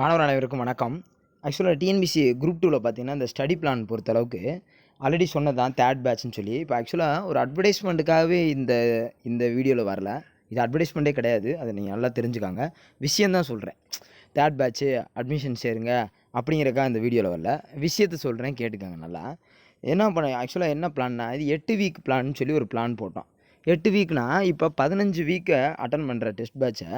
மாணவர் அனைவருக்கும் வணக்கம். ஆக்சுவலாக டிஎன்பிசி குரூப் டூவில் பார்த்தீங்கன்னா இந்த ஸ்டடி பிளான் பொறுத்தளவுக்கு ஆல்ரெடி சொன்னது தான் தேர்ட் பேட்ச்னு சொல்லி. இப்போ ஆக்சுவலாக ஒரு அட்வர்டைஸ்மெண்ட்டுக்காகவே இந்த இந்த வீடியோவில் வரல. இது அட்வர்டைஸ்மெண்ட்டே கிடையாது. அதை நீங்கள் நல்லா தெரிஞ்சுக்காங்க. விஷயந்தான் சொல்கிறேன் தேர்ட் பேட்ச்சு அட்மிஷன் சேருங்க அப்படிங்கிறக்கா இந்த வீடியோவில் வரல. விஷயத்தை சொல்கிறேன் கேட்டுக்கோங்க நல்லா. என்ன பண்ண ஆக்சுவலாக என்ன பிளான்னா இது எட்டு வீக் பிளான்னு சொல்லி ஒரு பிளான் போட்டோம். எட்டு வீக்னா இப்போ பதினஞ்சு வீக்கை அட்டன் பண்ணுற டெஸ்ட் பேட்சை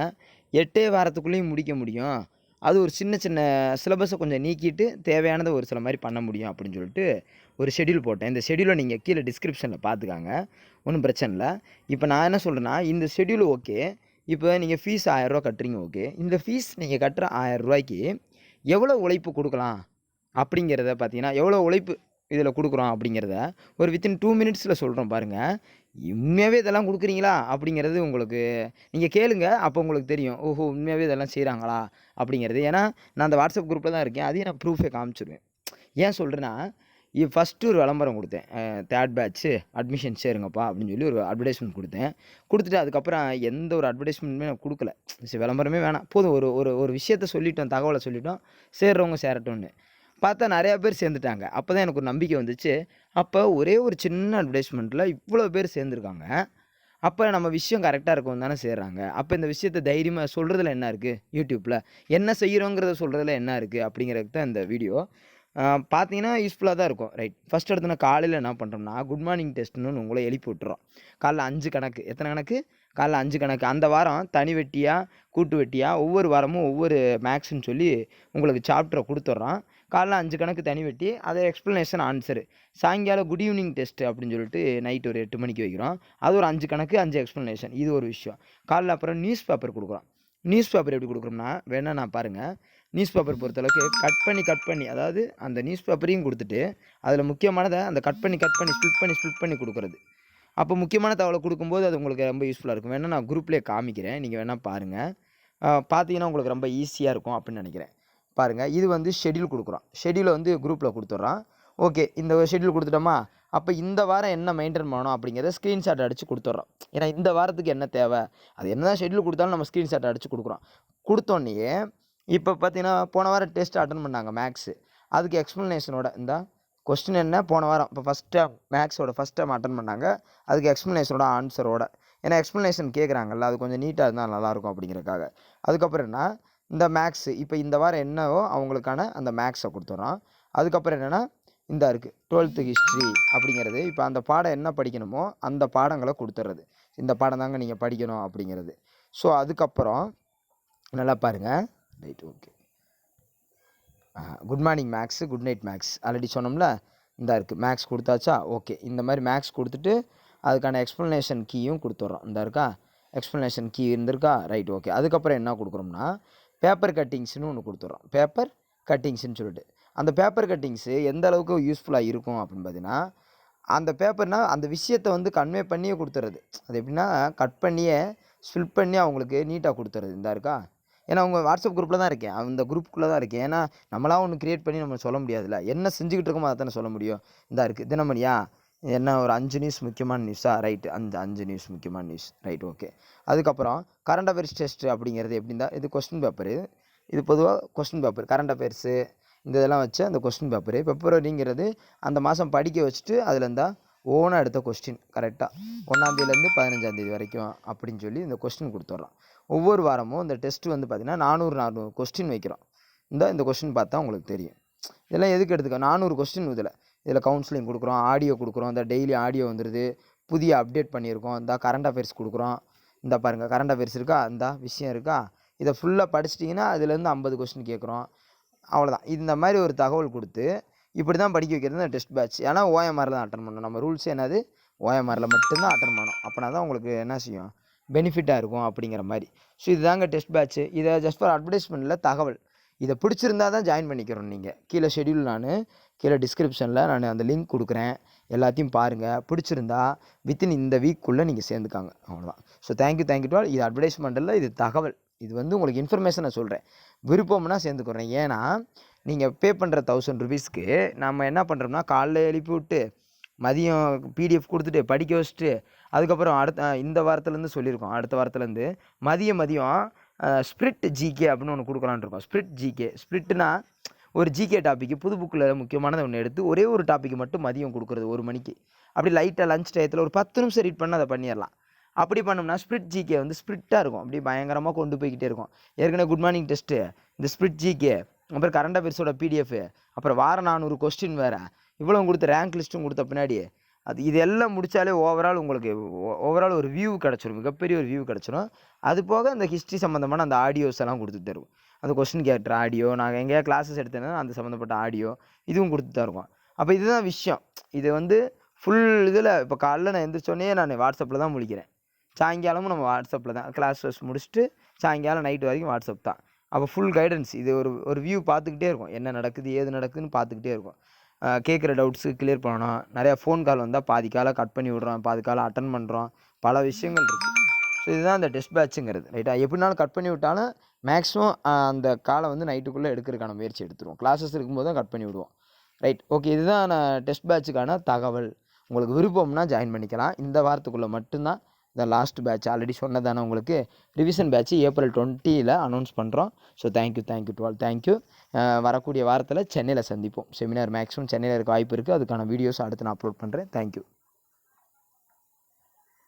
எட்டே வாரத்துக்குள்ளேயும் முடிக்க முடியும். அது ஒரு சின்ன சின்ன சிலபஸை கொஞ்சம் நீக்கிட்டு தேவையானதை ஒரு சில மாதிரி பண்ண முடியும் அப்படின்னு சொல்லிட்டு ஒரு ஷெட்யூல் போட்டேன். இந்த ஷெட்யூலை நீங்கள் கீழே டிஸ்கிரிப்ஷனில் பார்த்துக்காங்க. ஒன்றும் பிரச்சனை இல்லை. இப்போ நான் என்ன சொல்கிறேன்னா இந்த ஷெட்யூல் ஓகே இப்போ நீங்கள் ஃபீஸ் ஆயரூவா கட்டுறீங்க ஓகே இந்த ஃபீஸ் நீங்கள் கட்டுற ஆயரூவாய்க்கு எவ்வளோ உழைப்பு கொடுக்கலாம் அப்படிங்கிறத பார்த்தீங்கன்னா எவ்வளோ உழைப்பு இதில் கொடுக்குறோம் அப்படிங்கிறத ஒரு வித்தின் டூ மினிட்ஸில் சொல்கிறோம் பாருங்கள் உண்மையாகவே இதெல்லாம் கொடுக்குறீங்களா அப்படிங்கிறது உங்களுக்கு நீங்கள் கேளுங்க அப்போ உங்களுக்கு தெரியும். ஓஹோ உண்மையாகவே இதெல்லாம் செய்கிறாங்களா அப்படிங்கிறது. ஏன்னா நான் அந்த வாட்ஸ்அப் குரூப்பில் தான் இருக்கேன். அதையும் நான் ப்ரூஃபே காமிச்சிருவேன். ஏன் சொல்கிறேன்னா ஃபஸ்ட்டு ஒரு விளம்பரம் கொடுத்தேன். தேர்ட் பேட்ச்சு அட்மிஷன் சேருங்கப்பா அப்படின்னு சொல்லி ஒரு அட்வர்டைஸ்மெண்ட் கொடுத்தேன். கொடுத்துட்டு அதுக்கப்புறம் எந்த ஒரு அட்வர்டைஸ்மெண்ட்டுமே நான் கொடுக்கல. விளம்பரமே வேணாம். போதும் ஒரு ஒரு ஒரு விஷயத்த சொல்லிட்டோம் தகவலை சொல்லிட்டோம். சேர்றவங்க சேரட்டும்னு. பார்த்தா நிறையா பேர் சேர்ந்துட்டாங்க. அப்போ தான் எனக்கு ஒரு நம்பிக்கை வந்துச்சு. அப்போ ஒரே ஒரு சின்ன அட்வர்டைஸ்மெண்ட்டில் இவ்வளோ பேர் சேர்ந்துருக்காங்க. அப்போ நம்ம விஷயம் கரெக்டாக இருக்கும் தானே செய்கிறாங்க அப்போ இந்த விஷயத்தை தைரியமாக சொல்கிறதுல என்ன இருக்குது யூடியூப்பில் என்ன செய்கிறோங்கிறத சொல்கிறதுல என்ன இருக்குது அப்படிங்கிறது தான் இந்த வீடியோ பார்த்தீங்கன்னா யூஸ்ஃபுல்லாக தான் இருக்கும். ரைட் ஃபஸ்ட் எடுத்து நான் காலையில் என்ன பண்ணுறோம்னா குட் மார்னிங் டெஸ்ட்னு உங்களை எழுப்பி விட்டுறோம். காலைல அஞ்சு கணக்கு. எத்தனை கணக்கு? காலைல அஞ்சு கணக்கு. அந்த வாரம் தனி வெட்டியாக கூட்டு வெட்டியாக ஒவ்வொரு வாரமும் ஒவ்வொரு மேக்ஸ்னு சொல்லி உங்களுக்கு சாப்டரை கொடுத்துட்றோம் காலைல அஞ்சு கணக்கு தனி வெட்டி அதை எக்ஸ்ப்ளனேஷன் ஆன்சரு சாயங்காலம் குட் ஈவினிங் டெஸ்ட் அப்படின்னு சொல்லிட்டு நைட் ஒரு எட்டு மணிக்கு வைக்கிறோம். அது ஒரு அஞ்சு கணக்கு அஞ்சு எக்ஸ்ப்ளனேஷன் இது ஒரு விஷயம். காலைல அப்புறம் நியூஸ் பேப்பர் கொடுக்குறோம். நியூஸ் பேப்பர் எப்படி கொடுக்குறோம்னா வேணா நான் பாருங்கள் நியூஸ் பேப்பர் பொறுத்தளவுக்கு கட் பண்ணி கட் பண்ணி அதாவது அந்த நியூஸ் பேப்பரையும் கொடுத்துட்டு அதில் முக்கியமானதை அந்த கட் பண்ணி கட் பண்ணி ஸ்பிளிட் பண்ணி ஸ்பிளிட் பண்ணி கொடுக்குறது. அப்போ முக்கியமான தகவலை கொடுக்கும்போது அது உங்களுக்கு ரொம்ப யூஸ்ஃபுல்லாக இருக்கும். வேணால் நான் குரூப்லேயே காமிக்கிறேன். நீங்கள் வேணால் பாருங்கள் பார்த்தீங்கன்னா உங்களுக்கு ரொம்ப ஈஸியாக இருக்கும் அப்படின்னு நினைக்கிறேன். பாருங்கள் இது வந்து ஷெட்யூல் கொடுக்குறோம். ஷெட்யூலை வந்து குரூப்பில் கொடுத்துட்றோம். ஓகே இந்த ஷெட்யூல் கொடுத்துட்டோமா? அப்போ இந்த வாரம் என்ன மெயின்டைன் பண்ணணும் அப்படிங்கிறத ஸ்க்ரீன்ஷாட் அடித்து கொடுத்துட்றோம். ஏன்னா இந்த வாரத்துக்கு என்ன தேவை? அது என்ன தான் ஷெட்யூல் கொடுத்தாலும் நம்ம ஸ்க்ரீன்ஷாட் அடித்து கொடுக்குறோம். கொடுத்தோன்னே இப்போ பார்த்தீங்கன்னா போன வாரம் டெஸ்ட் அட்டன் பண்ணாங்க மேக்ஸு அதுக்கு எக்ஸ்ப்ளனேஷனோட இந்த கொஸ்டின் என்ன? போன வாரம் இப்போ ஃபஸ்ட் டைம் மேக்ஸோட ஃபஸ்ட் டைம் அட்டன் பண்ணாங்க. அதுக்கு எக்ஸ்ப்ளனேஷனோட ஆன்சரோட ஏன்னா எக்ஸ்ப்ளனேஷன் கேட்குறாங்கல்ல அது கொஞ்சம் நீட்டாக இருந்தால் நல்லாயிருக்கும் அப்படிங்கிறக்காக அதுக்கப்புறம் என்ன? இந்த மேக்ஸு இப்போ இந்த வாரம் என்னவோ அவங்களுக்கான அந்த மேக்ஸை கொடுத்துட்றோம். அதுக்கப்புறம் என்னென்னா இந்த இருக்குது டுவெல்த்து ஹிஸ்ட்ரி அப்படிங்கிறது. இப்போ அந்த பாடம் என்ன படிக்கணுமோ அந்த பாடங்களை கொடுத்துட்றது இந்த பாடம் தாங்க நீங்கள் படிக்கணும் அப்படிங்கிறது. ஸோ அதுக்கப்புறம் நல்லா பாருங்கள் right okay good morning maths good night maths already சொன்னோம்ல? இந்த இருக்குது மேக்ஸ் கொடுத்தாச்சா? ஓகே இந்த மாதிரி மேக்ஸ் கொடுத்துட்டு அதுக்கான எக்ஸ்ப்ளனேஷன் கீயும் கொடுத்துட்றோம் இந்த இருக்கா? எக்ஸ்ப்ளனேஷன் கீ இருந்திருக்கா? ரைட் ஓகே அதுக்கப்புறம் என்ன கொடுக்குறோம்னா பேப்பர் கட்டிங்ஸ்னு ஒன்று கொடுத்துட்றோம் பேப்பர் கட்டிங்ஸ்னு சொல்லிட்டு. அந்த பேப்பர் கட்டிங்ஸு எந்த அளவுக்கு யூஸ்ஃபுல்லாக இருக்கும் அப்படின்னு பார்த்தீங்கன்னா அந்த பேப்பர்னால் அந்த விஷயத்தை வந்து கன்வே பண்ணியே கொடுத்துறது. அது எப்படின்னா கட் பண்ணியே ஸ்பில் பண்ணி அவங்களுக்கு நீட்டாக கொடுத்துறது. இந்த இருக்கா? ஏன்னா அவங்க வாட்ஸ்அப் குரூப்பில் தான் இருக்கேன். அந்த குரூப்புக்குள்ளே தான் இருக்கேன். ஏன்னா நம்மளாக ஒன்று க்ரியேட் பண்ணி நம்ம சொல்ல முடியாதுல்ல. என்ன செஞ்சுக்கிட்டு இருக்கோமோ அதை தானே சொல்ல முடியும். இந்தா இருக்குது தினமணியா என்ன ஒரு அஞ்சு நியூஸ் முக்கியமான நியூஸா ரைட்டு அஞ்சு அஞ்சு நியூஸ் முக்கியமான நியூஸ் ரைட் ஓகே அதுக்கப்புறம் கரண்ட் அஃபேர்ஸ் டெஸ்ட் அப்படிங்கிறது எப்படின்னா இது கொஸ்டின் பேப்பரு இது பொதுவாக கொஸ்டின் பேப்பர் கரண்ட் அஃபேர்ஸு இந்த இதெல்லாம் வச்சு அந்த கொஸ்டின் பேப்பரு பெப்ரவரிங்கிறது அந்த மாதம் படிக்க வச்சுட்டு அதில் இருந்தால் ஓனாக எடுத்த கொஸ்டின் கரெக்டாக ஒன்றாந்தேதியிலேருந்து பதினஞ்சாந்தேதி வரைக்கும் அப்படின்னு சொல்லி இந்த கொஸ்டின் கொடுத்துட்றோம். ஒவ்வொரு வாரமும் இந்த டெஸ்ட்டு வந்து பார்த்திங்கன்னா நானூறு நானூறு கொஸ்டின் வைக்கிறோம். இந்த இந்த கொஸ்டின் பார்த்தா உங்களுக்கு தெரியும். இதெல்லாம் எதுக்கு எடுத்துக்க நானூறு கொஸ்டின் இதில். இதில் கவுன்சிலிங் கொடுக்குறோம் ஆடியோ கொடுக்குறோம் இந்த டெய்லி ஆடியோ வந்துடுது புதிய அப்டேட் பண்ணியிருக்கோம் இந்த கரண்ட் அஃபேர்ஸ் கொடுக்குறோம். இந்த பாருங்கள் கரண்ட் அஃபேர்ஸ் இருக்கா? இந்த விஷயம் இருக்கா? இதை ஃபுல்லாக படிச்சிட்டிங்கன்னா அதுலேருந்து ஐம்பது கொஸ்டின் கேட்குறோம். அவ்வளோதான் இந்த மாதிரி ஒரு தகவல் கொடுத்து இப்படி தான் படிக்க வைக்கிறது இந்த டெஸ்ட் பேட்ச் ஏன்னா ஓஎம்ஆரில் தான் அட்டன் பண்ணணும். நம்ம ரூல்ஸ் என்னது? ஓஎம்ஆரில் மட்டும்தான் அட்டன் பண்ணணும். அப்படின்னா தான் உங்களுக்கு என்ன செய்யும்? பெனிஃபிட்டாக இருக்கும் அப்படிங்கிற மாதிரி. ஸோ இதுதாங்க டெஸ்ட் பேட்ச்சு இதை ஜஸ்ட் ஃபார் அட்வர்டைஸ்மெண்ட்டில் தகவல். இதை பிடிச்சிருந்தா தான் ஜாயின் பண்ணிக்கிறோம் நீங்கள் கீழே ஷெடியூல் நான் கீழே டிஸ்கிரிப்ஷனில் நான் அந்த லிங்க் கொடுக்குறேன். எல்லாத்தையும் பாருங்கள் பிடிச்சிருந்தா வித்தின் இந்த வீக்குள்ளே நீங்கள் சேர்ந்துக்காங்க. அவ்வளோதான் so thank you thank you to all இது அட்வர்டைஸ்மெண்ட்டில் இது தகவல். இது வந்து உங்களுக்கு இன்ஃபர்மேஷனை சொல்கிறேன் விருப்பம்னா சேர்ந்துக்கிறேன். ஏன்னா நீங்கள் பே பண்ணுற தௌசண்ட் ருபீஸ்க்கு நம்ம என்ன பண்ணுறோம்னா காலைல எழுப்பி விட்டு மதியம் பிடிஎஃப் கொடுத்துட்டு படிக்க வச்சுட்டு அதுக்கப்புறம் அடுத்த இந்த வாரத்துலேருந்து சொல்லியிருக்கோம். அடுத்த வாரத்துலேருந்து மதியம் மதியம் ஸ்பிரிட் ஜிகே அப்படின்னு ஒன்று கொடுக்கலான்னு இருக்கோம். ஸ்பிரிட் ஜிகே ஸ்பிரிட்னா ஒரு ஜிகே டாப்பிக்கு புது புக்கில் முக்கியமானதை ஒன்று எடுத்து ஒரே ஒரு டாப்பிக்கு மட்டும் மதியம் கொடுக்குறது ஒரு மணிக்கு. அப்படி லைட்டாக லஞ்ச் டயத்தில் ஒரு பத்து நிமிஷம் ரீட் பண்ணால் அதை பண்ணிடலாம். அப்படி பண்ணோம்னா ஸ்பிரிட் ஜிகே வந்து ஸ்பிரிட்டாக இருக்கும். அப்படி பயங்கரமாக கொண்டு போய்கிட்டே இருக்கும். ஏற்கனவே குட் மார்னிங் டெஸ்ட்டு இந்த ஸ்பிரிட் ஜிகே அப்புறம் கரண்ட் அஃபேர்ஸோட பிடிஎஃப் அப்புறம் வார நானூறு கொஸ்டின் வேறு. இவ்வளோ கொடுத்த ரேங்க் லிஸ்ட்டும் கொடுத்த பின்னாடி அது இது எல்லாம் முடித்தாலே ஓவரால் உங்களுக்கு ஓவரால் ஒரு வியூ கிடச்சிரும். மிகப்பெரிய ஒரு வியூ கிடச்சிரும். அது போக அந்த ஹிஸ்ட்ரி சம்மந்தமான அந்த ஆடியோஸ் எல்லாம் கொடுத்து தருவோம். அந்த கொஸ்டின் கேட்குற ஆடியோ நாங்கள் எங்கேயா கிளாஸஸ் எடுத்தேன்னா அந்த சம்மந்தப்பட்ட ஆடியோ இதுவும் கொடுத்து தான் இருக்கும். அப்போ இதுதான் விஷயம். இது வந்து ஃபுல் இதில் இப்போ காலைல நான் எந்திரிச்சோடனே நான் வாட்ஸ்அப்பில் தான் முழிக்கிறேன். சாயங்காலமும் நம்ம வாட்ஸ்அப்பில் தான். கிளாஸஸ் முடிச்சுட்டு சாயங்காலம் நைட்டு வரைக்கும் வாட்ஸ்அப் தான். அப்போ ஃபுல் கைடன்ஸ் இது ஒரு ஒரு வியூ பார்த்துக்கிட்டே இருக்கும். என்ன நடக்குது ஏது நடக்குதுன்னு பார்த்துக்கிட்டே இருக்கும். கேட்குற டவுட்ஸு கிளியர் பண்ணணும். நிறையா ஃபோன் கால் வந்தால் பாதி காலை கட் பண்ணி விடுறோம். பாதி காலை அட்டன் பண்ணுறோம் பல விஷயங்கள் இருக்குது ஸோ இதுதான் அந்த டெஸ்ட் பேட்சுங்கிறது ரைட்டாக எப்படினாலும் கட் பண்ணி விட்டாலும் மேக்ஸிமம் அந்த காலை வந்து நைட்டுக்குள்ளே எடுக்கிறதுக்கான முயற்சி எடுத்துருவோம். கிளாஸஸ் இருக்கும்போது தான் கட் பண்ணி விடுவோம். ரைட் ஓகே இதுதான் நான் டெஸ்ட் பேட்சுக்கான தகவல். உங்களுக்கு விருப்பம்னா ஜாயின் பண்ணிக்கலாம். இந்த வாரத்துக்குள்ளே மட்டும்தான் த லாஸ்ட் பேட்ச் ஆல்ரெடி சொன்னதானே உங்களுக்கு? ரிவிஷன் பேட்ச் ஏப்ரல் டுவெண்ட்டியில் அனௌன்ஸ் பண்ணுறோம் so thank you thank you twelve thank you வரக்கூடிய வாரத்தில் சென்னையில் சந்திப்போம். செமினார் மேக்ஸிமம் சென்னையில் இருக்க வாய்ப்பு இருக்குது அதுக்கான வீடியோஸ் அடுத்து நான் அப்லோட் பண்ணுறேன் தேங்க்யூ